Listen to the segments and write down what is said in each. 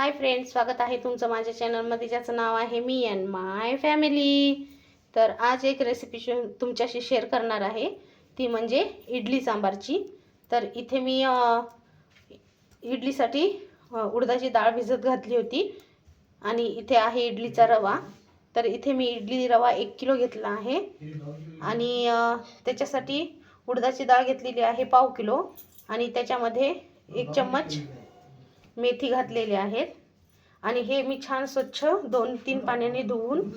Hi friends स्वागत आहे तुमचं माझ्या चॅनलमध्ये ज्याचं नाव आहे मी अँड माय फॅमिली तर आज एक रेसिपी तुमच्याशी शेअर करणार आहे. ती म्हणजे इडली सांबारची. तर इथे मी इडलीसाठी उडदाची डाळ भिजत घातली होती. आणि इथे आहे इडलीचा रवा. तर इथे मी इडली रवा एक किलो घेतला आहे. आणि त्याच्यासाठी उडदाची डाळ घेतलेली आहे पाव किलो. आणि त्याच्यामध्ये एक चम्मच मेथी घातलेली आहेत. आणि हे मी छान स्वच्छ दोन तीन पाण्याने धुवून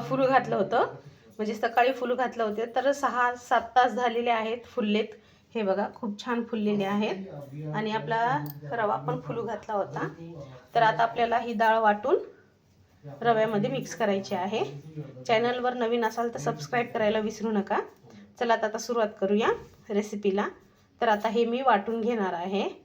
फुलं घातलं होतं. म्हणजे सकाळी फुलं घातलं होते. तर सहा सात तास झालेले आहेत फुललेत. हे बघा खूप छान फुललेले आहेत. आणि आपला रवा पण फुलू घातला होता. तर आता आपल्याला ही डाळ वाटून रव्यामध्ये मिक्स करायची आहे. चॅनलवर नवीन असाल तर सबस्क्राईब करायला विसरू नका. चला आता आता सुरुवात करूया रेसिपीला. तर आता हे मी वाटून घेणार आहे.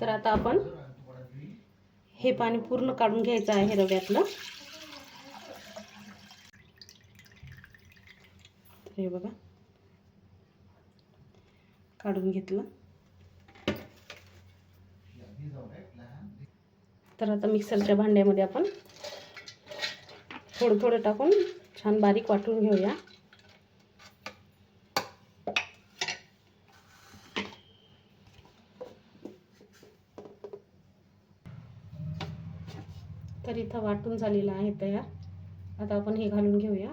तर आता आपण हे पाणी पूर्ण काढून घ्यायचं आहे रव्यातलं. तर हे बघा. काढून घेतलं. तर आता मिक्सरच्या भांड्यामध्ये आपण थोडं थोडं टाकून छान बारीक वाटून घेऊया. तर इथं वाटून झालेलं आहे तयार. आता आपण हे घालून घेऊया.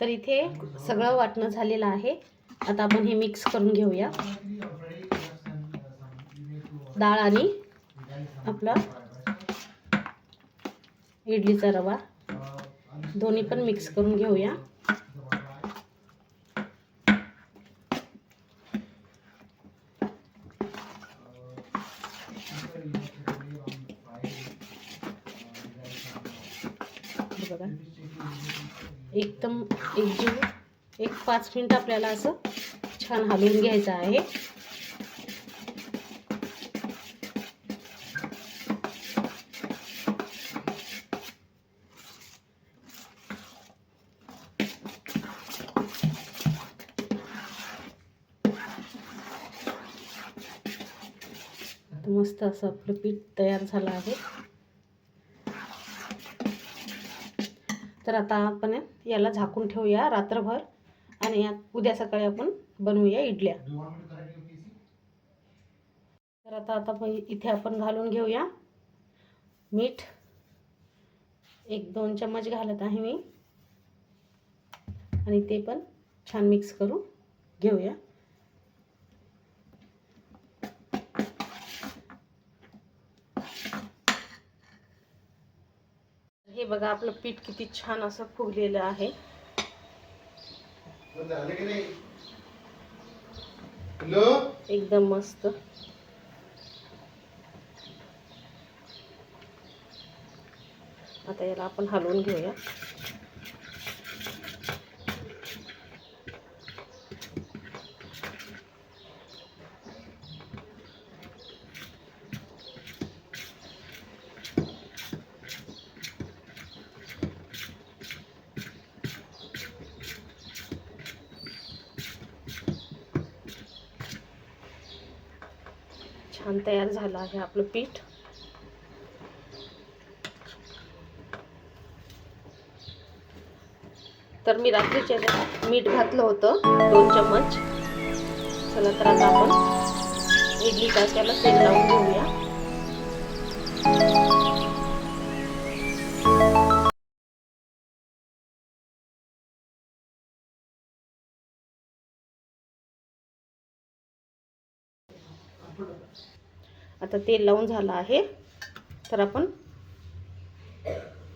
तर इथे सगळं वाटणं झालेलं आहे. आता आपण हे मिक्स करून घेऊया. डाळ आणि आपला इडलीचा रवा. दोन्ही पण मिक्स करून घेऊया. बघा. एकदम एकजीव एक पाच मिनिट आपल्याला असं छान हलवून घ्यायचं आहे. मस्त असं आपलं पीठ तयार झालं आहे. तर आता आपण याला झाकून ठेवूया रात्रभर आणि यात उद्या सकाळी आपण बनवूया इडल्या. तर आता आता इथे आपण घालून घेऊया. मीठ एक दोन चम्मच घालत आहे मी. आणि ते पण छान मिक्स करून घेऊया. हे बघा आपलं पीठ किती छान असं फुगलेलं आहे. एकदम मस्त. आता याला आपण हलवून घेऊया. छान तयार झालं आहे आपलं पीठ. तर मी रात्रीच्या मीठ घातलं होतं दोन चम्मच. चला तर आता आपण इडली टाक्याला तेल लावून घेऊया. आता तेल लावून झालं आहे. तर आपण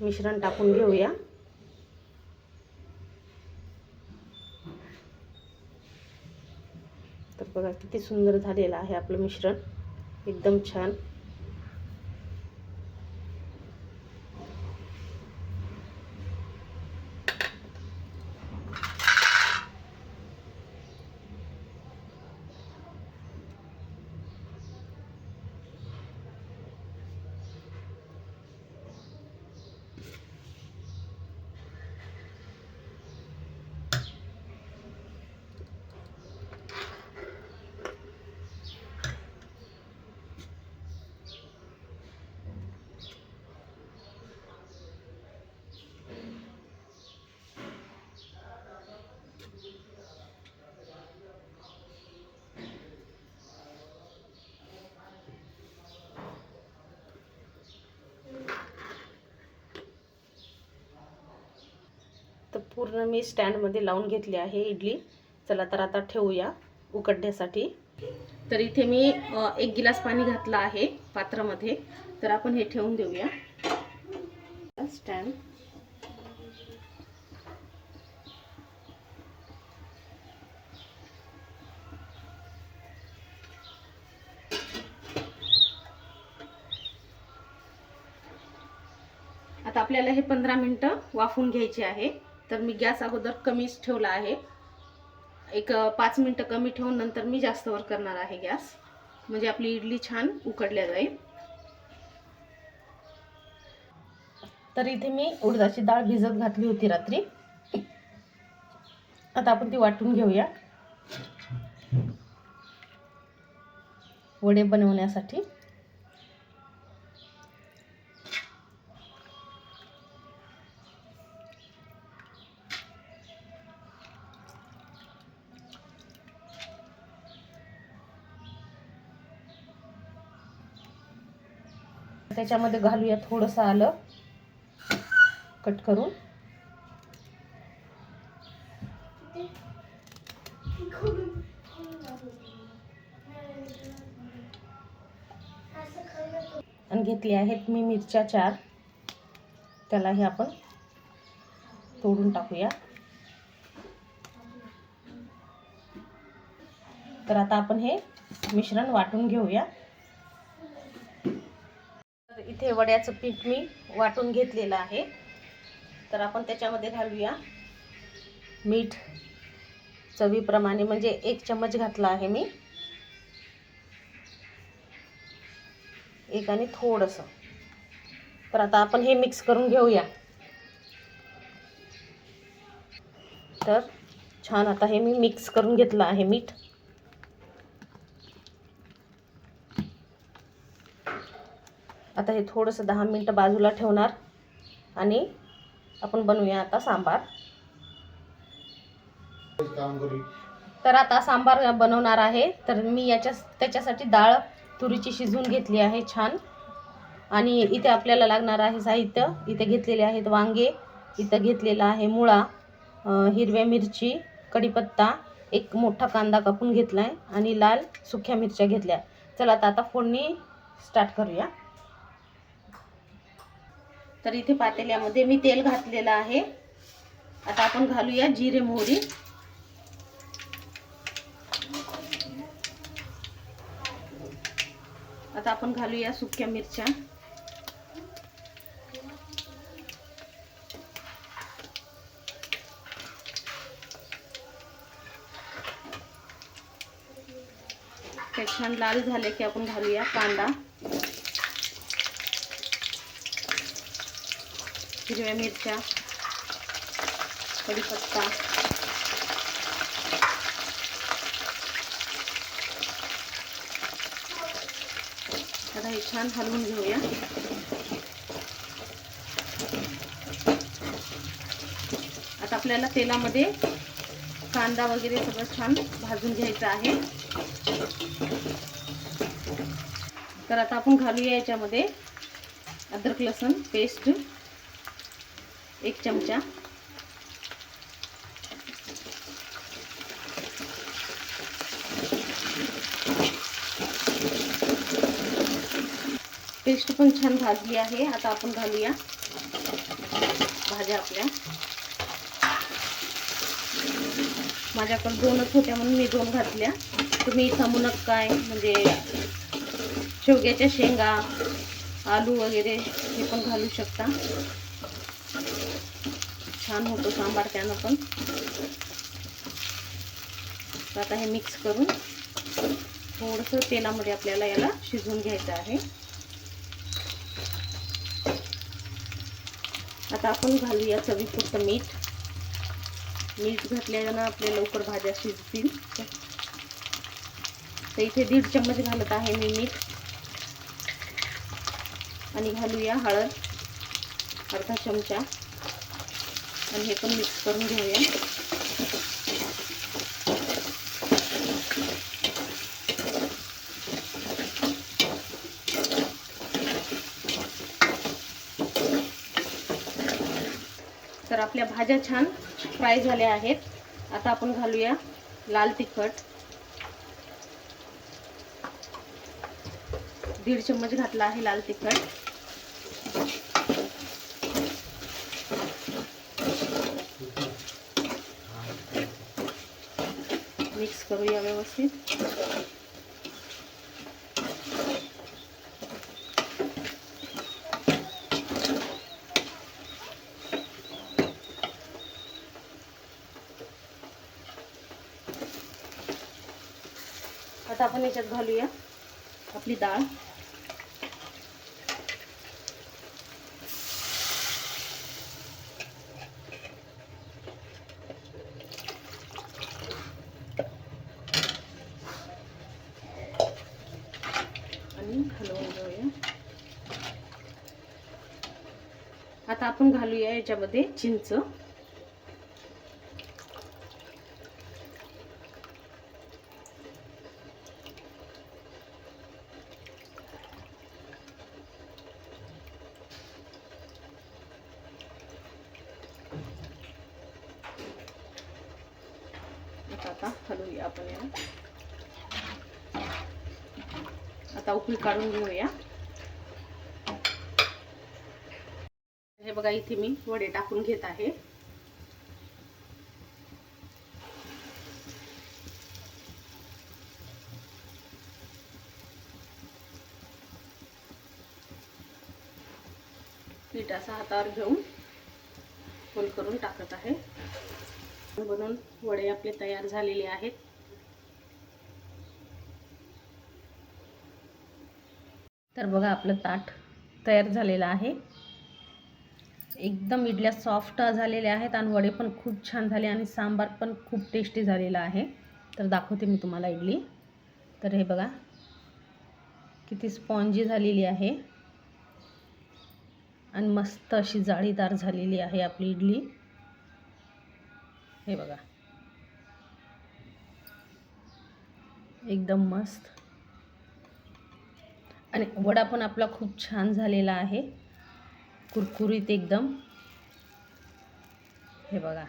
मिश्रण टाकून घेऊया. तर बघा किती सुंदर झालेलं आहे आपलं मिश्रण. एकदम छान. तर पूर्ण मी स्टँडमध्ये लावून घेतली आहे इडली. चला तर आता ठेवूया उकडण्यासाठी. तर इथे मी एक गिलास पाणी घातलं आहे पात्रामध्ये. तर आपण हे ठेवून देऊया. स्टँड. आता आपल्याला हे पंधरा मिनटं वाफवून घ्यायचे आहे. तर मी गॅस अगोदर कमीच ठेवला आहे. एक पाच मिनटं कमी ठेवून नंतर मी जास्तवर करणार आहे गॅस. म्हणजे आपली इडली छान उकडल्या जाईल. तर इथे मी उडदाची डाळ भिजत घातली होती रात्री. आता आपण ती वाटून घेऊया. वडे बनवण्यासाठी. त्याच्यामध्ये घालूया थोडंसं आलं. कट करून. आणि घेतली आहेत मी मिरच्या चार. त्याला हे आपण तोडून टाकूया. तर आता आपण हे मिश्रण वाटून घेऊया. इथे वड्याचं पीठ मी वाटून घेतलेलं आहे. तर आपण त्याच्यामध्ये घालूया. मीठ चवीप्रमाणे म्हणजे एक चम्मच घातला आहे मी. एक आणि थोडंसं. तर आता आपण हे मिक्स करून घेऊया. तर छान आता हे मी मिक्स करून घेतलं आहे मीठ. आता हे थोडंसं दहा मिनटं बाजूला ठेवणार आणि आपण बनवूया आता सांबार. तर आता सांबार बनवणार आहे. तर मी याच्या त्याच्यासाठी डाळ तुरीची शिजवून घेतली आहे छान. आणि इथे आपल्याला लागणार आहे साहित्य. इथे घेतलेले आहेत वांगे इथं घेतलेला आहे मुळा हिरव्या मिरची कढीपत्ता एक मोठा कांदा कापून घेतला आहे आणि लाल सुक्या मिरच्या घेतल्या. चला आता आता फोडणी स्टार्ट करूया. तर इथे पातेल्यामध्ये मी तेल घातलेलं आहे. आता आपण घालूया जिरे मोहरी. आता आपण घालूया सुक्या मिरच्या. ते छान लाल झाले की आपण घालूया कांदा. हिरव्या मिरच्या कढीपत्ता. आता हे छान हलवून घेऊया. आता आपल्याला तेलामध्ये कांदा वगैरे सगळं छान भाजून घ्यायचं आहे. तर आता आपण घालूया याच्यामध्ये अद्रक लसूण पेस्ट. एक चमचा. पेस्ट पण छान भाजली आहे. आता आपण घालूया भाज्या आपल्या. माझ्याकडे दोनच होत्या म्हणून मी दोन घातल्या. तुम्ही थांबूनच काय म्हणजे शेवग्याच्या शेंगा आलू वगैरे हे पण घालू शकता. छान होतो सांबार त्यानं पण. आता हे मिक्स करून थोडंसं तेलामध्ये आपल्याला याला शिजवून घ्यायचं आहे. आता आपण घालूया चवीपुरतं मीठ. मीठ घातल्यानं आपल्या लवकर भाज्या शिजतील. तर इथे दीड चम्मच घालत आहे मी मीठ. आणि घालूया हळद अर्धा चमचा. आणि हे पण मिक्स करून घेऊया. तर आपल्या भाज्या छान फ्राय झाल्या आहेत. आता आपण घालूया लाल तिखट. दीड चम्मच घातला आहे लाल तिखट मिक्स करूया व्यवस्थित. आता आपण याच्यात घालूया आपली डाळ आणि हलवून घेऊया. आता आपण घालूया याच्यामध्ये चिंच. आता आता हलवूया आपण याला. आता उकळी काढून घेऊया. हे बघा इथे मी वडे टाकून घेत आहे. पीठ असा हातावर घेऊन फोल करून टाकत आहे. बनवून वडे आपले तयार झालेले आहेत. तर बघा आपलं ताट तयार झालेलं आहे. एकदम इडल्या सॉफ्ट झालेल्या आहेत आणि वडे पण खूप छान झाले आणि सांबार पण खूप टेस्टी झालेला आहे. तर दाखवते मी तुम्हाला इडली. तर हे बघा किती स्पॉन्जी झालेली आहे. आणि मस्त अशी जाळीदार झालेली आहे आपली इडली. हे बघा. एकदम मस्त. आणि वडा पण आपला खूप छान झालेला आहे. कुरकुरीत एकदम. हे बघा.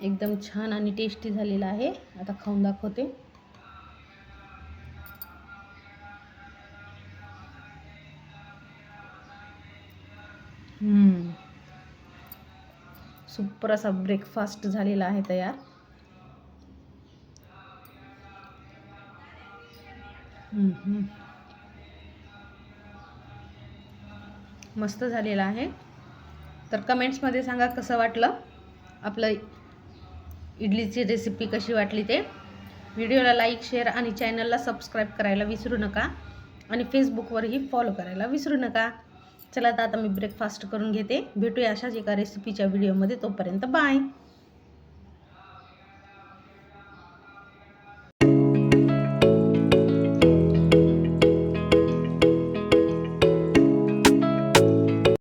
एकदम छान आणि टेस्टी झालेला आहे. आता खाऊन दाखवते. सुपर असा ब्रेकफास्ट झालेला आहे तयार. मस्त झालेला आहे. तर कमेंट्समध्ये सांगा कसं वाटलं आपलं इडलीची रेसिपी कशी वाटली ते. व्हिडिओला लाईक शेअर आणि चॅनलला सबस्क्राईब करायला विसरू नका. आणि फेसबुकवरही फॉलो करायला विसरू नका. चला तर आता मी ब्रेकफास्ट करून घेते. भेटूया अशाच एका रेसिपीच्या व्हिडिओमध्ये तोपर्यंत बाय